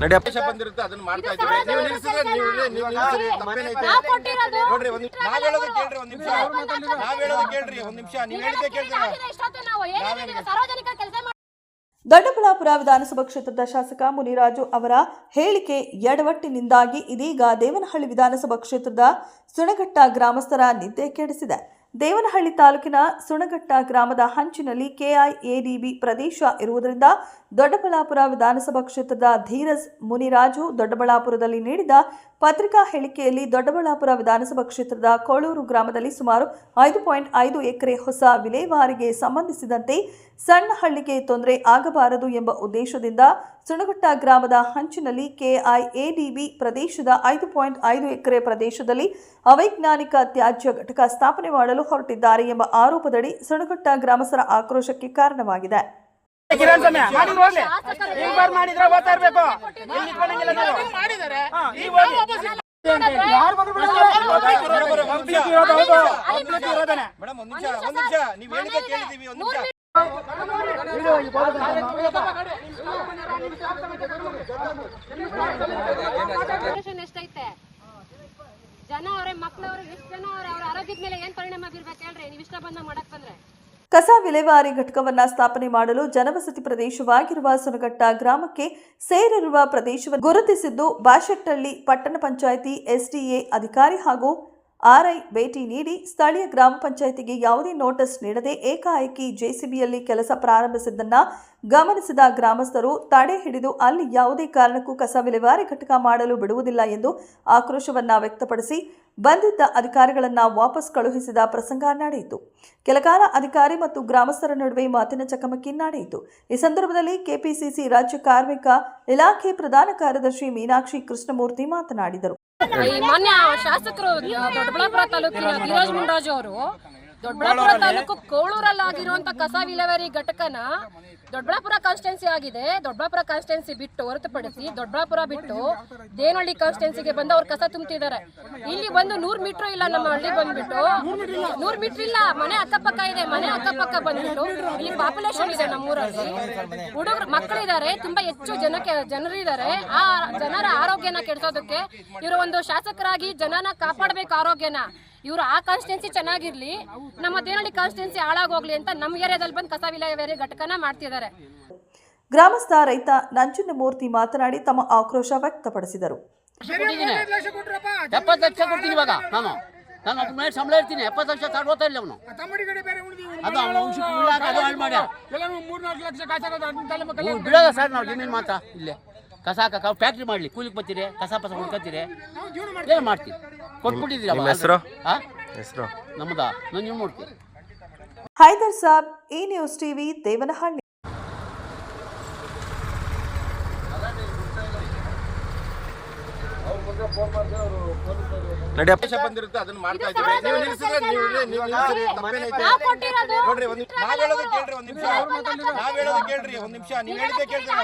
ನಡಿಯಪ್ಪ ಆದೇಶ ಬಂದಿರುತ್ತೆ ಅದನ್ನ ಮಾಡ್ತಾ ಇದ್ದೀವಿ. ನೀವು ನಿಲ್ಸಿದ್ರೆ ನೀವು ನೀವು ನಿಲ್ಸಿರಿ ತಪ್ಪೇನೈತೆ ನಾವ್ ಕೊಟ್ಟಿರೋದು ನೋಡ್ರಿ ಒಂದ್ ನಾವ್ ಹೇಳೋದು ಕೇಳ್ರಿ ಒಂದ್ ನಿಮಿಷ. ನಾವ್ ಹೇಳೋದು ಕೇಳ್ರಿ ಒಂದ್ ನಿಮಿಷ. ನೀವ್ ಹೇಳಿದ್ದೆ ಕೇಳ್ರಿ ಆಗಿದೆ ಇಷ್ಟೊತ್ತು ನಾವು ಏನೇನಿದೆ ಸಾರ್ವಜನಿಕರ ಕೆಲಸ ಮಾಡಿ ದೊಡ್ಡಬಳ್ಳಾಪುರ ವಿಧಾನಸಭಾ ಕ್ಷೇತ್ರದ ಶಾಸಕ ಮುನಿರಾಜು ಅವರ ಹೇಳಿಕೆ ಎಡವಟ್ಟಿನಿಂದಾಗಿ ಇದೀಗ ದೇವನಹಳ್ಳಿ ವಿಧಾನಸಭಾ ಕ್ಷೇತ್ರದ ಸುಣಘಟ್ಟ ಗ್ರಾಮಸ್ಥರ ನಿದ್ದೆ ಕೆಡಿಸಿದೆ. ದೇವನಹಳ್ಳಿ ತಾಲೂಕಿನ ಸುಣಗಟ್ಟ ಗ್ರಾಮದ ಹಂಚಿನಲ್ಲಿ ಕೆಐಎಡಿಬಿ ಪ್ರದೇಶ ಇರುವುದರಿಂದ ದೊಡ್ಡಬಳ್ಳಾಪುರ ವಿಧಾನಸಭಾ ಕ್ಷೇತ್ರದ ಧೀರಜ್ ಮುನಿರಾಜು ದೊಡ್ಡಬಳ್ಳಾಪುರದಲ್ಲಿ ನೀಡಿದ ಪತ್ರಿಕಾ ಹೇಳಿಕೆಯಲ್ಲಿ ದೊಡ್ಡಬಳ್ಳಾಪುರ ವಿಧಾನಸಭಾ ಕ್ಷೇತ್ರದ ಕೋಳೂರು ಗ್ರಾಮದಲ್ಲಿ ಸುಮಾರು ಐದು ಪಾಯಿಂಟ್ ಐದು ಎಕರೆ ಹೊಸ ವಿಲೇವಾರಿಗೆ ಸಂಬಂಧಿಸಿದಂತೆ ಸಣ್ಣ ಹಳ್ಳಿಗೆ ತೊಂದರೆ ಆಗಬಾರದು ಎಂಬ ಉದ್ದೇಶದಿಂದ ಸುಣಗಟ್ಟ ಗ್ರಾಮದ ಹಂಚಿನಲ್ಲಿ ಕೆಐಎಡಿಬಿ ಪ್ರದೇಶದ ಐದು ಪಾಯಿಂಟ್ ಐದು ಎಕರೆ ಪ್ರದೇಶದಲ್ಲಿ ಅವೈಜ್ಞಾನಿಕ ತ್ಯಾಜ್ಯ ಘಟಕ ಸ್ಥಾಪನೆ ಮಾಡಲು ಹೊರಟಿದ್ದಾರೆ ಎಂಬ ಆರೋಪದಡಿ ಸುಣಘಟ್ಟ ಗ್ರಾಮಸ್ಥರ ಆಕ್ರೋಶಕ್ಕೆ ಕಾರಣವಾಗಿದೆ. ಕಿರಣ್ ಸಮಯ ಮಾಡಿದ್ರು ಹೋಗ್ಲಿ ಈಗ ಬಾರ್ ಮಾಡಿದ್ರೆ ಓದ್ತಾ ಇರ್ಬೇಕು. ಇಲ್ಲಿ ನಿಂತ್ಕೊಳ್ಳಂಗಿಲ್ಲ ನಾವು? ಹಾ, ಈಗ ಹೋಗಿ. ಯಾರು ಬಂದ್ರು ಬಿಡಲ್ಲ. Public ಇರೋದು ಹೌದು. Public ಇರೋದೇನೆ. ಮೇಡಮ್ ಒಂದ್ ನಿಮಿಷ ಒಂದ್ ನಿಮಿಷ. ನೀವ್ ಹೇಳಿದ್ದೆ ಕೇಳಿದೀವಿ ಒಂದ್ ನಿಮಿಷ. ಎಷ್ಟೈತೆ? ಜನ ಅವ್ರೆ ಮಕ್ಳವ್ರೆ ಎಷ್ಟು ಜನ ಅವ್ರೆ? ಕಸ ವಿಲೇವಾರಿ ಘಟಕವನ್ನ ಸ್ಥಾಪನೆ ಮಾಡಲು ಜನವಸತಿ ಪ್ರದೇಶವಾಗಿರುವ ಸುನಗಟ್ಟ ಗ್ರಾಮಕ್ಕೆ ಸೇರಿರುವ ಪ್ರದೇಶವನ್ನು ಗುರುತಿಸಿದ್ದು ಬಾಶೆಟ್ಟಳ್ಳಿ ಪಟ್ಟಣ ಪಂಚಾಯಿತಿ, ಎಸ್ಡಿಎ ಅಧಿಕಾರಿ ಹಾಗೂ ಆರ್ಐ ಭೇಟಿ ನೀಡಿ ಸ್ಥಳೀಯ ಗ್ರಾಮ ಪಂಚಾಯಿತಿಗೆ ಯಾವುದೇ ನೋಟಿಸ್ ನೀಡದೆ ಏಕಾಏಕಿ ಜೆಸಿಬಿಯಲ್ಲಿ ಕೆಲಸ ಪ್ರಾರಂಭಿಸಿದ್ದನ್ನು ಗಮನಿಸಿದ ಗ್ರಾಮಸ್ಥರು ತಡೆ ಹಿಡಿದು ಅಲ್ಲಿ ಯಾವುದೇ ಕಾರಣಕ್ಕೂ ಕಸ ವಿಲೇವಾರಿ ಘಟಕ ಮಾಡಲು ಬಿಡುವುದಿಲ್ಲ ಎಂದು ಆಕ್ರೋಶವನ್ನು ವ್ಯಕ್ತಪಡಿಸಿ ಬಂಧಿತ ಅಧಿಕಾರಿಗಳನ್ನು ವಾಪಸ್ ಕಳುಹಿಸಿದ ಪ್ರಸಂಗ ನಡೆಯಿತು. ಕೆಲಕಾಲ ಅಧಿಕಾರಿ ಮತ್ತು ಗ್ರಾಮಸ್ಥರ ನಡುವೆ ಮಾತಿನ ಚಕಮಕಿ ನಡೆಯಿತು. ಈ ಸಂದರ್ಭದಲ್ಲಿ ಕೆಪಿಸಿಸಿ ರಾಜ್ಯ ಕಾರ್ಮಿಕ ಇಲಾಖೆ ಪ್ರಧಾನ ಕಾರ್ಯದರ್ಶಿ ಮೀನಾಕ್ಷಿ ಕೃಷ್ಣಮೂರ್ತಿ ಮಾತನಾಡಿದರು. ಈ ಮಾನ್ಯ ಶಾಸಕರು ದೊಡ್ಡಬಳ್ಳಾಪುರ ತಾಲೂಕಿನ ಧೀರಜ್ ಮುಂಡಾಜು ಅವರು ದೊಡ್ಡಬಳ್ಳಾಪುರ ತಾಲೂಕು ಕೋಳೂರಲ್ಲಾಗಿರುವಂತ ಕಸ ವಿಲೇವಾರಿ ಘಟಕನ ದೊಡ್ಡಬಳ್ಳಾಪುರ ಕಾನ್ಸ್ಟಿಟ್ಯೂನ್ಸಿ ಆಗಿದೆ. ದೊಡ್ಡಬಳ್ಳಾಪುರ ಕಾನ್ಸ್ಟಿಟ್ಯೂನ್ಸಿ ಬಿಟ್ಟು ಹೊರತುಪಡಿಸಿ ದೊಡ್ಡಬಳ್ಳಾಪುರ ಬಿಟ್ಟು ದೇನಹಳ್ಳಿ ಕಾನ್ಸ್ಟಿಟ್ಯೂನ್ಸಿಗೆ ಬಂದು ಅವ್ರು ಕಸ ತುಂಬ್ತಿದ್ದಾರೆ. ಇಲ್ಲಿ ಬಂದು ನೂರ್ ಮೀಟರ್ ಇಲ್ಲ ನಮ್ಮ ಹಳ್ಳಿ ಬಂದ್ಬಿಟ್ಟು. ನೂರ್ ಮೀಟರ್ ಇಲ್ಲ ಮನೆ ಅಕ್ಕಪಕ್ಕ ಇದೆ ಮನೆ ಅಕ್ಕಪಕ್ಕ ಬಂದ್ಬಿಟ್ಟು. ಇಲ್ಲಿ ಪಾಪ್ಯುಲೇಷನ್ ಇದೆ ನಮ್ಮೂರಲ್ಲಿ. ಹುಡುಗರು ಮಕ್ಕಳಿದ್ದಾರೆ ತುಂಬಾ ಹೆಚ್ಚು ಜನಕ್ಕೆ ಜನರಿದ್ದಾರೆ. ಆ ಜನರ ಆರೋಗ್ಯನ ಕೆಡಿಸೋದಕ್ಕೆ ಇವರು ಒಂದು ಶಾಸಕರಾಗಿ ಜನನ ಕಾಪಾಡಬೇಕು ಆರೋಗ್ಯನ. ಇವರು ಆ ಕಾನ್ಸ್ಟಿಟ್ಯೂನ್ಸಿ ಚೆನ್ನಾಗಿರ್ಲಿ ನಮ್ಮ ದೇನಹಳ್ಳಿ ಕಾನ್ಸ್ಟಿಟ್ಯೂನ್ಸಿ ಹಾಳಾಗೋಗ್ಲಿ ಅಂತ ನಮ್ಮ ಏರಿಯಾದಲ್ಲಿ ಬಂದು ಕಸ ವಿಲೇವಾರಿ ಘಟಕನ ಮಾಡ್ತಿದ್ದಾರೆ. ಗ್ರಾಮಸ್ಥ ರೈತ ನಂಜನಮೂರ್ತಿ ಮಾತನಾಡಿ ತಮ್ಮ ಆಕ್ರೋಶ ವ್ಯಕ್ತಪಡಿಸಿದರು. ಎಪ್ಪತ್ತು ಲಕ್ಷ ಕೊಡ್ತೀನಿ ಇವಾಗ ನಾನು. ನಾನು ಅದ್ರ ಮೇಲೆ ಸಂಬಳ ಇರ್ತೀನಿ. ಎಪ್ಪತ್ತು ಲಕ್ಷ ತಗೊಳ್ತಾ ಇಲ್ಲ ಅವನು. ಅದು ಅವನ ವಂಶಕ್ಕೆ ಉಳ್ಳಾಕ ಅದು ಹಾಳು ಮಾಡ್ಯ ಮೂರ್ನಾಲ್ಕು ಲಕ್ಷ ಹ್ಞೂ, ಬಿಡೋದ ಸರ್ ನಾವು ಜಮೀನು ಮಾತ್ರ? ಇಲ್ಲೇ. ಕಸ ಹಾಕಕ್ಕೆ ಫ್ಯಾಕ್ಟ್ರಿ ಮಾಡ್ಲಿ. ಕೂಲಿಗೆ ಬರ್ತೀರಿ ಕಸ ಪಸ ಹುಡ್ಕತ್ತೀರಿ. ಏನು ಮಾಡ್ತೀವಿ ಕೊಟ್ಬಿಟ್ಟಿದ್ದೀರಿ ಹೆಸರು? ಹೆಸರು? ನಮ್ಮದ ನೀವ್ ನೋಡ್ತೀರಿ ಹೈದರ್ ಸಾಬ್ ಈ ನ್ಯೂಸ್ ಟಿವಿ ದೇವನಹಳ್ಳಿ. ನಡಿಯಪ್ಪ ಬಂದಿರುತ್ತೆ ಅದನ್ನ ಮಾಡ್ತಾ ಇದ್ದೀವಿ. ನೀವು ನಿಲ್ಸಿದ್ರೆ ನೀವು ನೀವು ನಿಲ್ಸಿರಿ ತಪ್ಪೇನೈತೆ ನಾವ್ ನೋಡ್ರಿ ಒಂದ್ ನಾವ್ ಹೇಳೋದು ಕೇಳ್ರಿ ಒಂದ್ ನಿಮಿಷ. ನಾವ್ ಹೇಳೋದು ಕೇಳ್ರಿ ಒಂದ್ ನಿಮಿಷ ನೀವ್ ಹೇಳಿದ್ದೆ ಕೇಳ್ರಿ